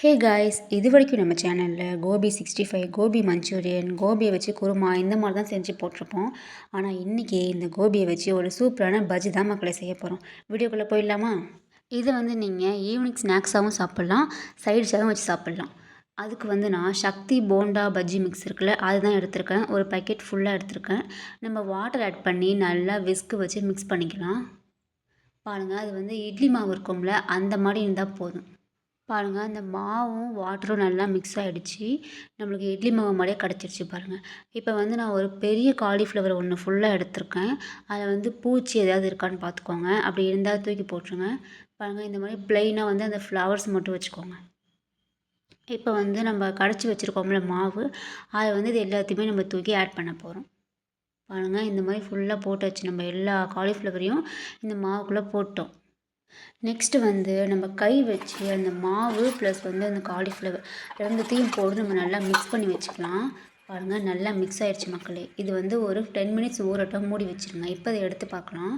Hey guys இது வரைக்கும் நம்ம சேனலில் gobi sixty five gobi manchurian கோபியை வச்சு குருமா இந்த மாதிரி தான் செஞ்சு போட்டிருப்போம். ஆனால் இன்றைக்கி இந்த கோபியை வச்சு ஒரு சூப்பரான பஜ்ஜி தான் மக்களை செய்ய போகிறோம் வீடியோக்குள்ளே போயிடலாமா? இதை வந்து நீங்கள் ஈவினிங் ஸ்நாக்ஸாகவும் சாப்பிட்லாம் சைட்ஸாகவும் வச்சு சாப்பிட்லாம். அதுக்கு வந்து நான் சக்தி போண்டா பஜ்ஜி மிக்ஸ் இருக்குல்ல அதுதான் எடுத்திருக்கேன். ஒரு பேக்கெட் ஃபுல்லாக எடுத்திருக்கேன். நம்ம வாட்டர் ஆட் பண்ணி நல்லா விஸ்க்கு வச்சு மிக்ஸ் பண்ணிக்கலாம். பாருங்கள் அது வந்து இட்லி மாவு இருக்கும்ல அந்த மாதிரி இருந்தால் போதும். பாருங்கள் அந்த மாவும் வாட்டரும் நல்லா மிக்ஸ் ஆகிடுச்சி நம்மளுக்கு இட்லி மாவு மாதிரியே கிடச்சிருச்சு பாருங்கள் இப்போ வந்து நான் ஒரு பெரிய காலிஃப்ளவர் ஒன்று ஃபுல்லாக எடுத்திருக்கேன். அதில் வந்து பூச்சி ஏதாவது இருக்கான்னு பார்த்துக்கோங்க அப்படி இருந்தால் தூக்கி போட்டுருங்க. பாருங்கள் இந்த மாதிரி ப்ளைனாக வந்து அந்த ஃப்ளவர்ஸ் மட்டும் வச்சுக்கோங்க. இப்போ வந்து நம்ம கடைச்சி வச்சுருக்கோம்ல மாவு அதை வந்து இது எல்லாத்தையுமே நம்ம தூக்கி ஆட் பண்ண போகிறோம் பாருங்கள் இந்த மாதிரி ஃபுல்லாக போட்டாச்சு நம்ம எல்லா காலிஃப்ளவரையும் இந்த மாவுக்குள்ளே போட்டோம். நெக்ஸ்ட்டு வந்து நம்ம கை வச்சு அந்த மாவு ப்ளஸ் வந்து அந்த காலிஃப்ளவர் ரெண்டுத்தையும் போட்டு நம்ம நல்லா மிக்ஸ் பண்ணி வச்சுக்கலாம். பாருங்கள் நல்லா மிக்ஸ் ஆகிடுச்சு மக்களே. இது வந்து ஒரு டென் மினிட்ஸ் ஊறட்டும் மூடி வச்சுருங்க. இப்போ அதை எடுத்து பார்க்கலாம்.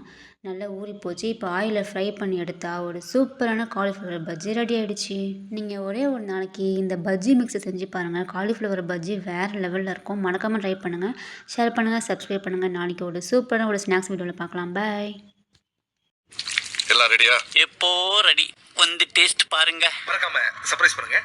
நல்லா ஊறி போச்சு. இப்போ ஆயிலில் ஃப்ரை பண்ணி எடுத்தால் ஒரு சூப்பரான காலிஃப்ளவர் பஜ்ஜி ரெடி ஆகிடுச்சு நீங்கள் ஒரே ஒரு நாளைக்கு இந்த பஜ்ஜி மிக்ஸை செஞ்சு பாருங்கள் காலிஃப்ளவர் பஜ்ஜி வேறு லெவலில் இருக்கும். மறக்காமல் ட்ரை பண்ணுங்கள் ஷேர் பண்ணுங்கள் சப்ஸ்கிரைப் பண்ணுங்கள் நாளைக்கு ஒரு சூப்பரான ஒரு ஸ்நாக்ஸ் வீடியோவில் பார்க்கலாம். பாய் எல்லாம் ரெடியா எப்போ ரெடி வந்து டேஸ்ட் பாருங்க. மறக்காம சர்ப்ரைஸ் பண்ணுங்க.